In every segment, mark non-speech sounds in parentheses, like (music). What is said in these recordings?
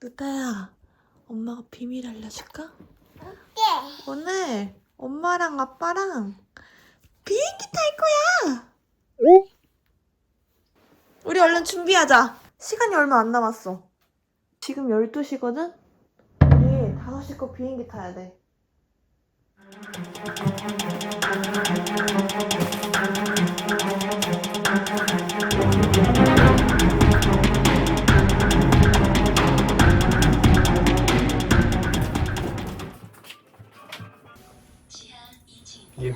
티. 루다야, 엄마가 비밀 알려줄까? 네. 오늘 엄마랑 아빠랑 비행기 탈 거야. 우리 얼른 준비하자. 시간이 얼마 안 남았어. 지금 12시거든? 우리 5시 거 비행기 타야 돼. 이게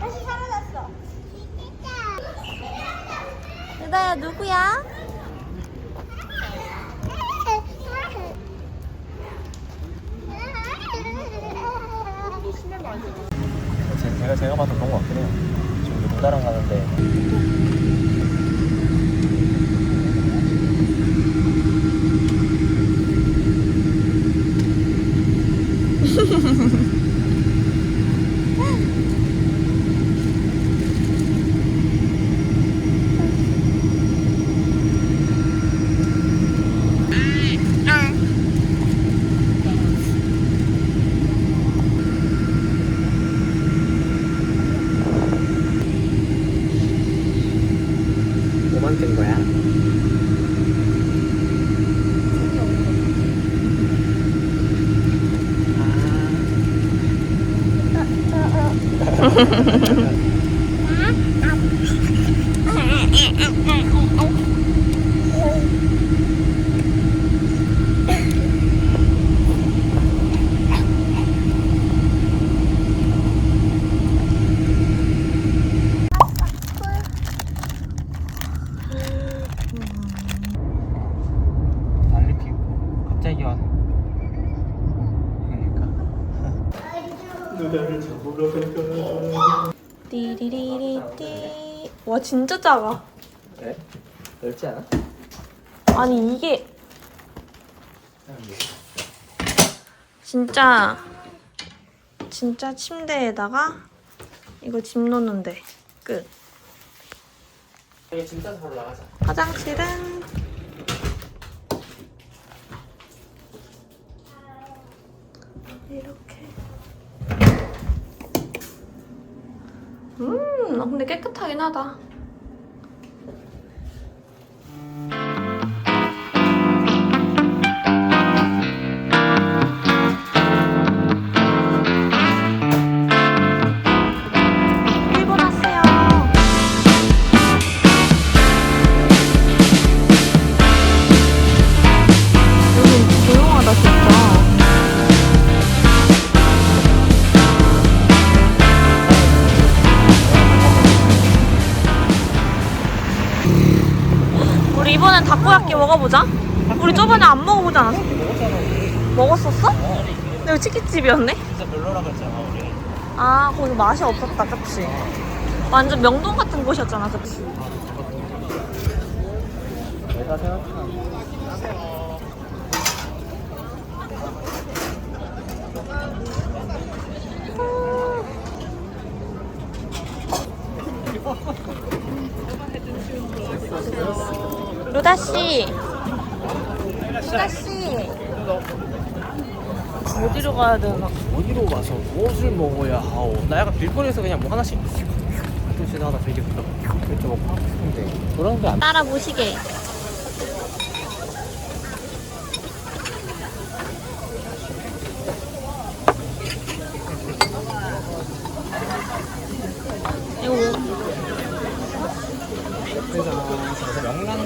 다시 사라졌어. 루다야, 누구야? 제- 제가 제가 봐도 그런 것 같긴 해요. 지금 누구다랑 가는데 뭐만 뜬 거야? 난리 피고 갑자기 와. 그러니까. 누나를 잡으러 갈까? 띠리리리띠. 와, 진짜 작아. 그래? 넓지 않아? 아니, 이게 진짜 진짜 침대에다가 이거 짐 놓는데 끝. 이게 진짜 잘 올라가자. 화장실은 이렇게. 음, 아, 근데 깨끗하긴 하다. 우리 이번엔 다코야끼 먹어보자. 우리 저번에 안 먹어보지 않았어? 먹었잖아 우리. 먹었었어? 어. 근데 여기 치킨집이었네? 진짜 별로라 그랬잖아 우리. 아 거기 맛이 없었다 그치? 완전 명동 같은 곳이었잖아 그치? 내가 생각한 로다씨로다씨 어디로 가야 되나 어디로 가서 무엇을 먹어야 하오 나 약간빌거에서 그냥 뭐 하나씩가끔지나다되게그렇게먹고싶은데 그런 게안 따라 보시게 이거뭐그래서 명란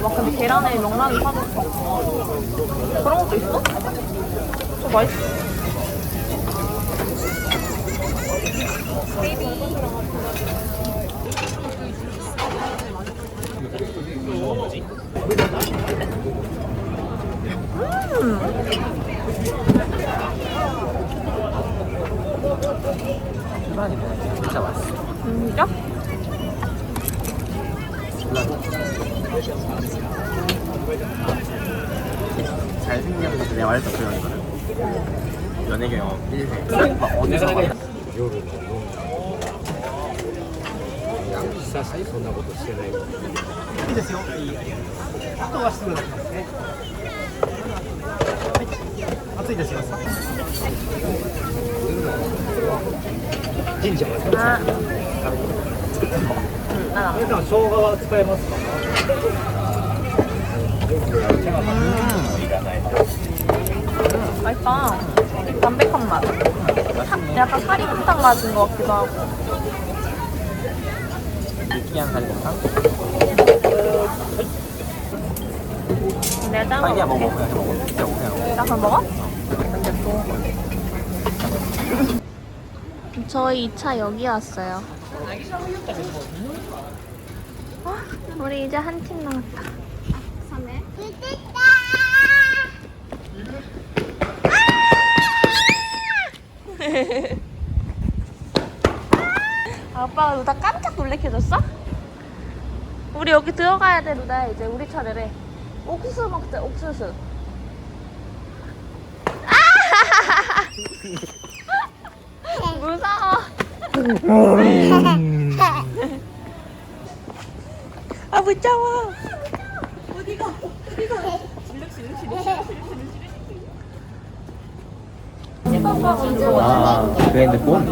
막 근데 계란에 명란이 사줬어. 그런 것도 있어? 저 맛있어. 이 ね割と強いから米軍ねいいですねおねさんは夜の飲んだ久しくそんなことしてないいいですよいいあとはすぐ出しすねはい暑いですよ神社ますあ生姜は使えますか。うん。 맛있다. 담백한 맛. 사- 약간 사리곰탕 맛인 것 같기도 하고. 느끼한 살곰탕? 내가 아니야 거 먹어. 그냥 먹어. 진짜 그냥. 짜서 먹어? 저희 2차 여기 왔어요. 아, 우리 이제 한 팀 남았다. 됐다. (laughs) 아빠가 루다 깜짝 놀래켜줬어? 우리 여기 들어가야 돼, 루다. 이제 우리 차례래. 옥수수 먹자, 옥수수. 아! (laughs) 무서워. (laughs) 아, 무서워. 아, 그 핸드폰?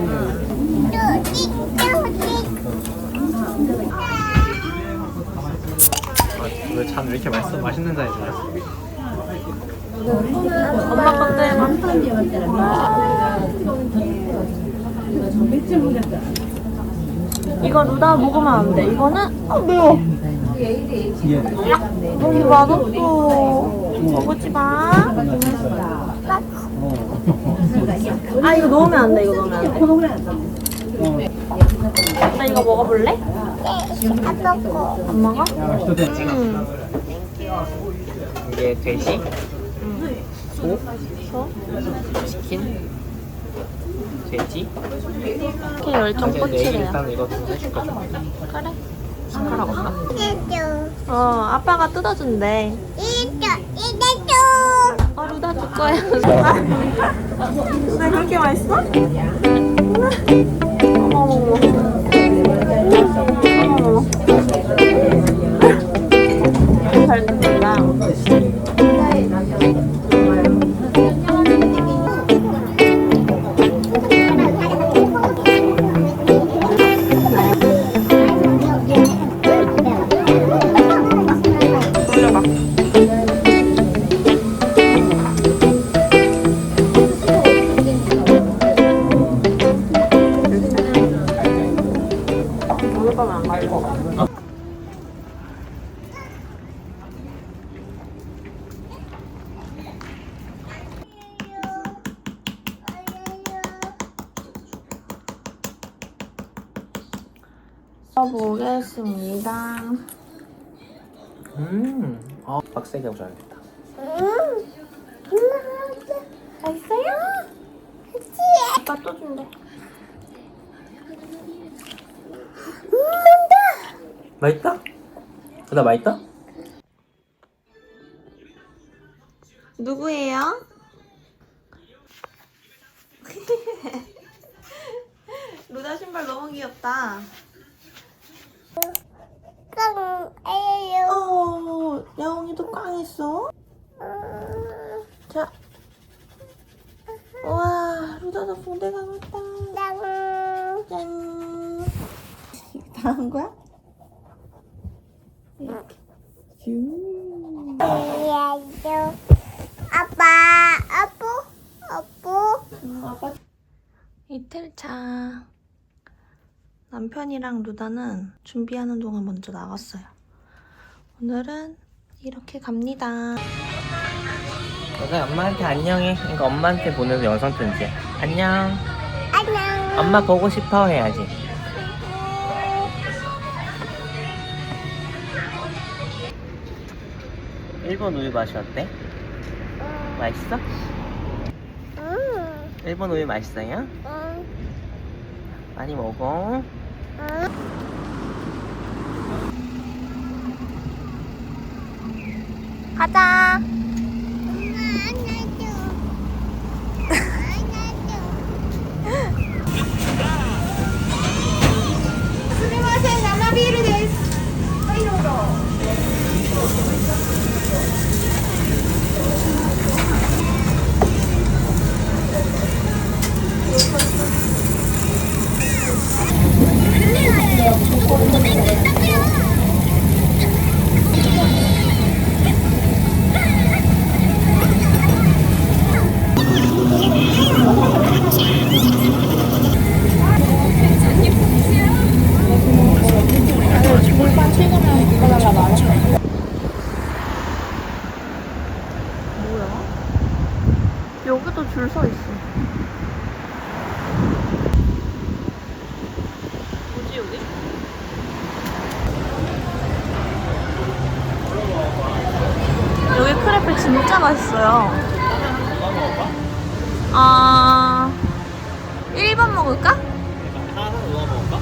왜잔왜 이렇게 맛있어? 맛있는 잔이 좋아했어? 엄마 건데 이거 루다 먹으면 안 돼. 이거는 아 매워. 너무 맛없어. 먹지 마. (laughs) 아 이거 넣으면 안 돼. 이거 넣으면 안 돼. 나 이거 먹어볼래? 안 먹어? 음. 이게 돼지? 소? 소? 치킨? 돼지? 이렇게 열정 이제 내일 꼬치래요. 일단 이거 좀 해줄까 좀 그래. 숟가락 없나? 어 아빠가 뜯어준대. 줄 거야. 루다 그렇게 맛있어? 어머 어머 어머. 어머. 잘 뜯는다. 보겠습니다. 음, 어, 빡세게 하고 줘야겠다. 맛있어요? 아빠 또 준대. 맛있다? 나 맛있다? 누구예요? (laughs) 루다 신발 너무 귀엽다. 깡. 에요. 어, 꽝 했어? 자. 와, 루다도 붕대 감았다. 땅. 짠. 다 한 거야? 이렇게. 슝. 야요. 아빠, 아빠, 아빠. 응, 아빠. 이틀 차. 남편이랑 루다는 준비하는 동안 먼저 나갔어요. 오늘은 이렇게 갑니다. 너가 엄마한테 안녕해. 이거 엄마한테 보내서 영상 편지야. 안녕. 안녕. 엄마 보고 싶어 해야지. 일본 우유 맛이 어때? 맛있어? 응, 일본 우유 맛있어요? 응, 많이 먹어. 응. 가자. 엄마 안아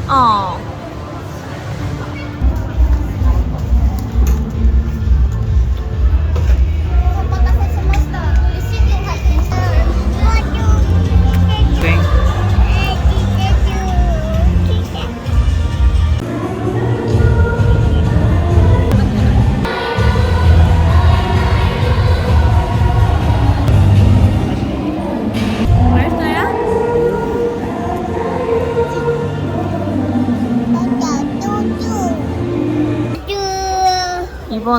누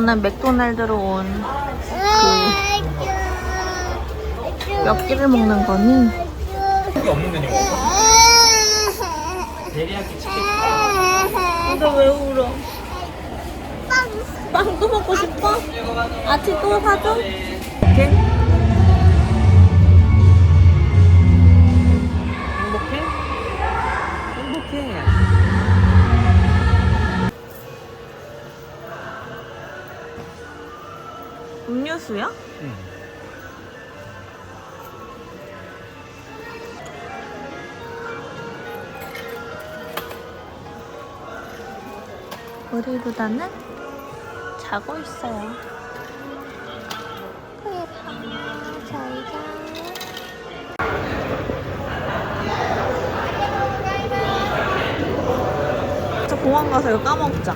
이번엔 맥도날드로 온몇 개를 먹는 거니? 여기 없는 메뉴 먹어? 데리야끼 치킨. 너왜 울어? 빵또 먹고 싶어? 아치 또 사줘? 오 루다는 자고 있어요. 저 공항 가서 이거 까먹자.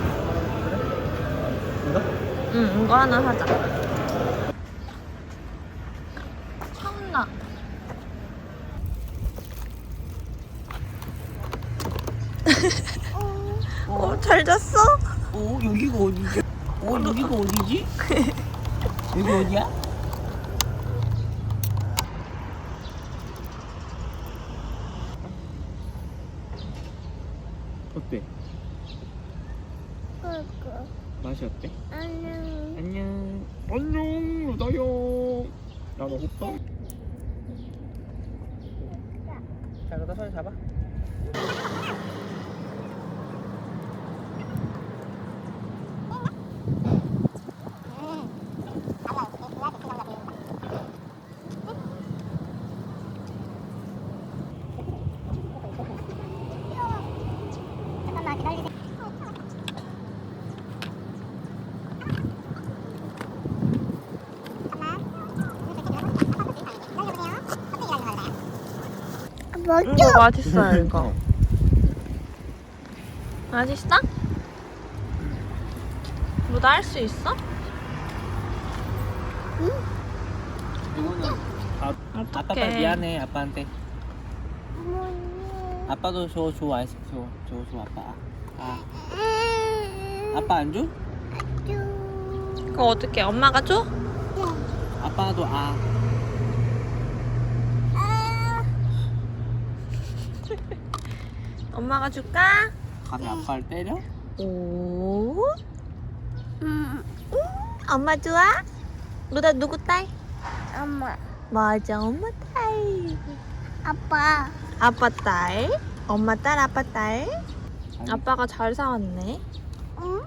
이거? 응, 이거 하나 사자. 청라. 어, 잘 잤어? 어, 여기가 어디지? 어, 여기가 어디지? (laughs) 여기 어디야? 어때? 맛이 어때? 안녕. 안녕, 루다요. 나도 호빠. 자, 루다 손 잡아. (laughs) 이거 맛있어요, 이거. 맛있어? 루다 할수 있어? 이거는 아, 아빠가 미안해 아빠한테 아빠도 줘, 줘 아이스크림 줘, 줘, 줘 아빠 아 아빠 안 줘? 그거 어떻게 엄마가 줘? 아빠도 아 엄마가 줄까? 감히 아빠를 때려? 오. 음, 엄마 좋아? 누나 누구 딸? 엄마, 맞아, 엄마 딸. 아빠. 아빠 딸. 엄마 딸, 아빠 딸. 아빠가 잘 사왔네. 응?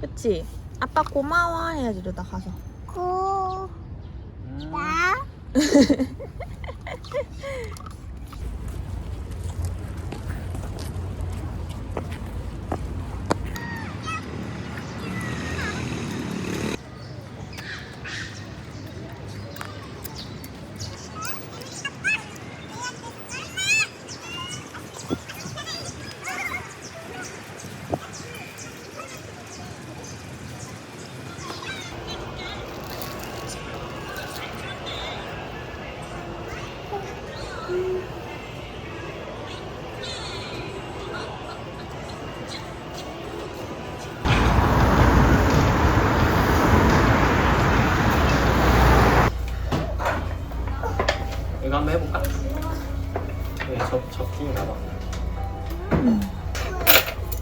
그치? 아빠 고마워 해야지, 누나 가서. 고, 음. 나. (laughs)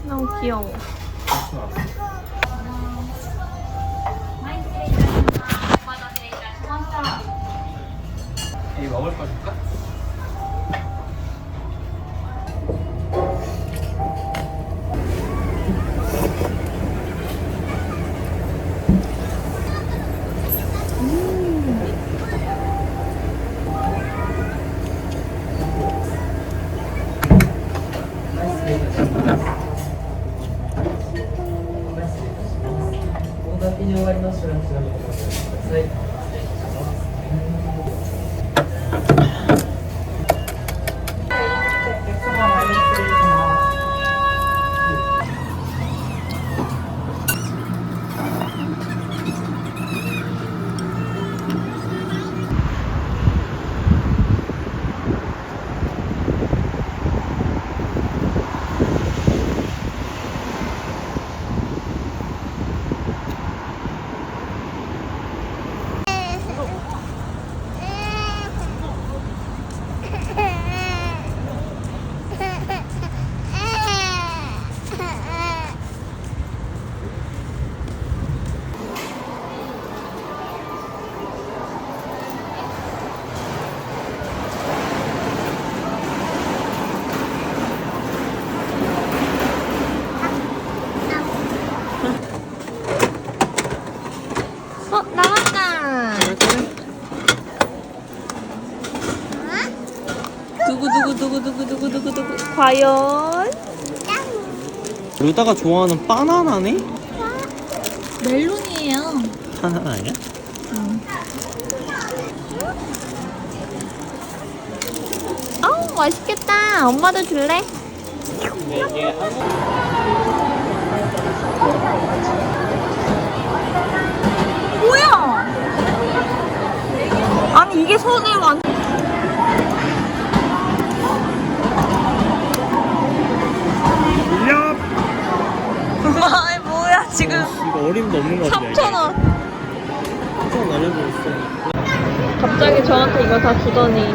너무 귀여워. 이 먹을 거 줄까? 과연 루다가 좋아하는 바나나네? 멜론이에요. 바나나 아니야? 아우 맛있겠다. 엄마도 줄래? 뭐야? 아니 이게 손에 완. 어림도 없는 거 같아 3천 원. 깜짝 날려버렸어 갑자기 저한테 이거 다 주더니.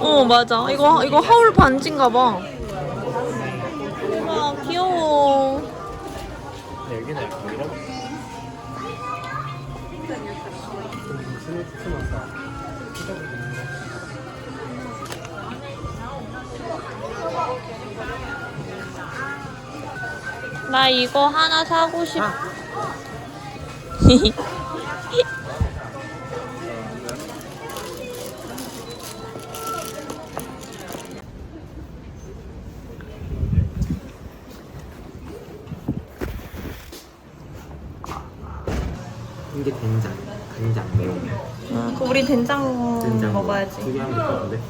어 맞아. 이거 이거 하울 반지인가 봐. 아 귀여워. 여기는 약간 이런 나 이거 하나 사고 싶어. (laughs) 우리 된장, 된장 먹어야지. 두개 하면 될것 같은데?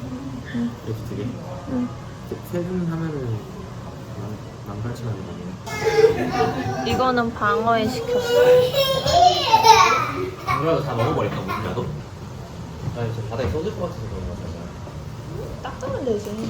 이렇게 두 개? 응. 세분 하면은 만, 만 팔천 원 이네 이거는 방어에 시켰어. 이거라도 다 먹어버릴까 나도? 아니 저 바닥에 쏟을 것 같아서 그런 거 같아요 닦으면 되지.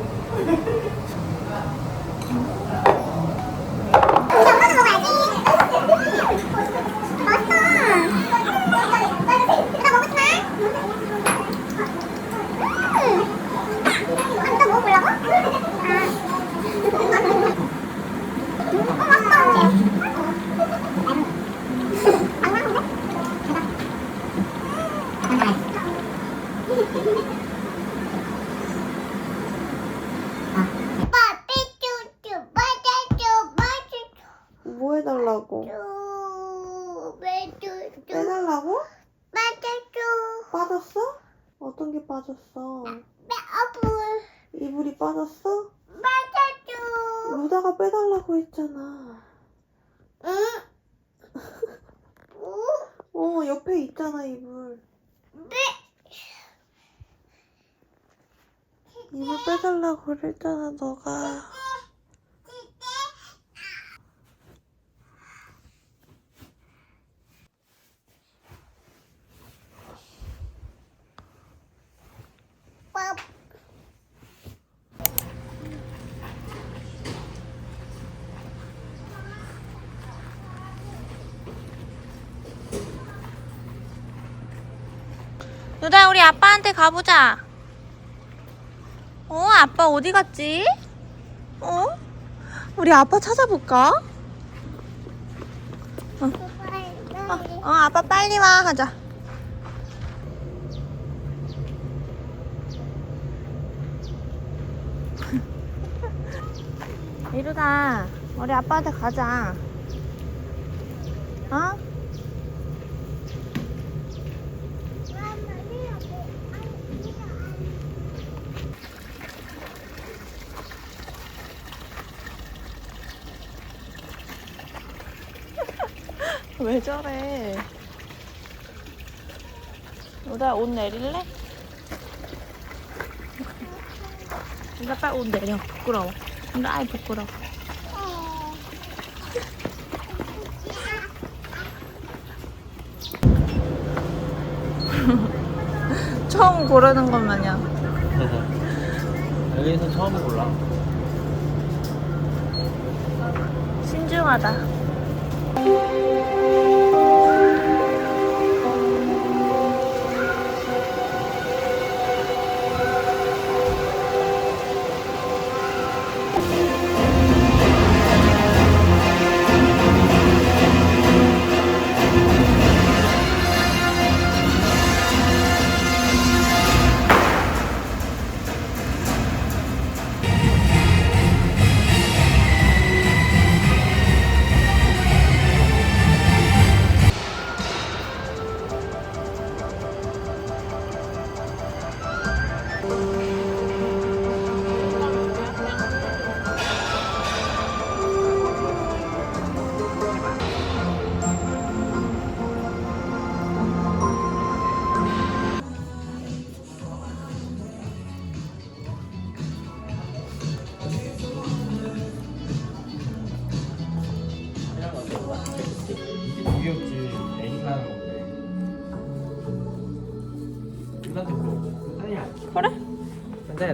빠졌어? 이불이 빠졌어? 루다가 빼달라고 했잖아. 어, 옆에 있잖아, 이불. 이불 빼달라고 그랬잖아, 너가. 루다, 우리 아빠한테 가보자. 어, 아빠 어디 갔지? 어? 우리 아빠 찾아볼까? 어, 아빠 빨리 와, 가자. (laughs) 이루다, 우리 아빠한테 가자. 어? 왜 저래? 루다 옷 내릴래? 루다 빨리 옷 내려. 부끄러워. 루다 아이 부끄러워. (laughs) 처음 고르는 것 마냥. 여기서 처음 골라 신중하다.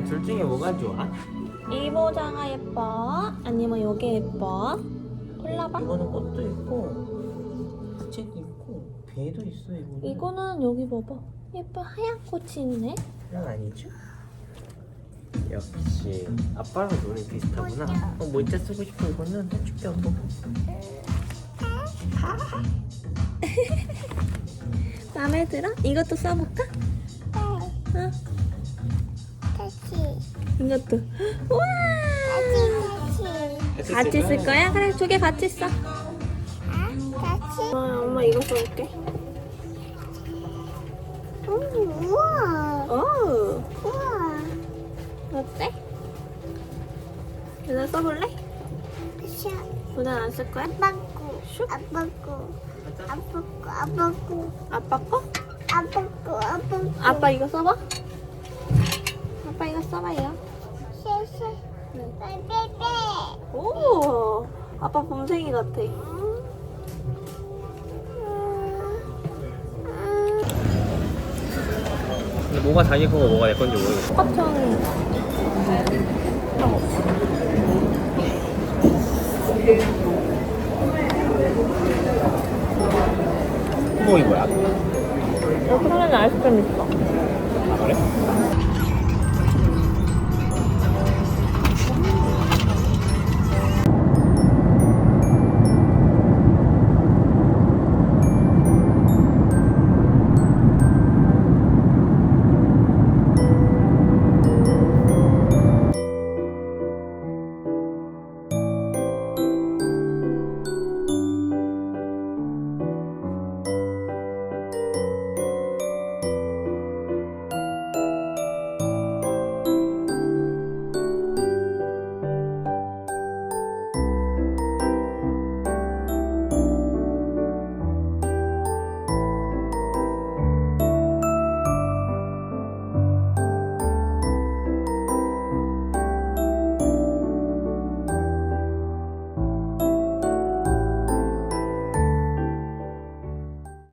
둘 중에 뭐가 좋아? 이 모자가 예뻐? 아니면 요게 예뻐? 골라봐. 이거는 꽃도 있고 부채도 있고 배도 있어 이거는. 이거는 여기 봐봐. 예뻐 하얀 꽃이 있네. 이건 아니죠? 역시 아빠랑 눈이 비슷하구나. 어 모자 쓰고 싶어 이거는 해줄게 또. (laughs) 마음에 들어? 이것도 써볼까? 응. 이것도. 우와. 다시. 같이 쓸 거야? 그래 두 개 같이 써. 아, 다시. 어, 엄마 이거 써볼게. 오, 우와. 오. 우와. 어때? 누나 써볼래? 샤. 누나 안 쓸 거야? 아빠 거. 아빠 거. 아빠 거. 아빠 거. 아빠 거? 아빠 거. 아빠 거. 아빠 이거 써봐. 아빠 이거 써봐요. 오. 아빠 봄생이 같아. 근데 뭐가 자기 거고 뭐가 내 건지 모르겠어. 똑같은. 뭐 이거야? 여기 하나는 아이스크림 있어. 아 그래?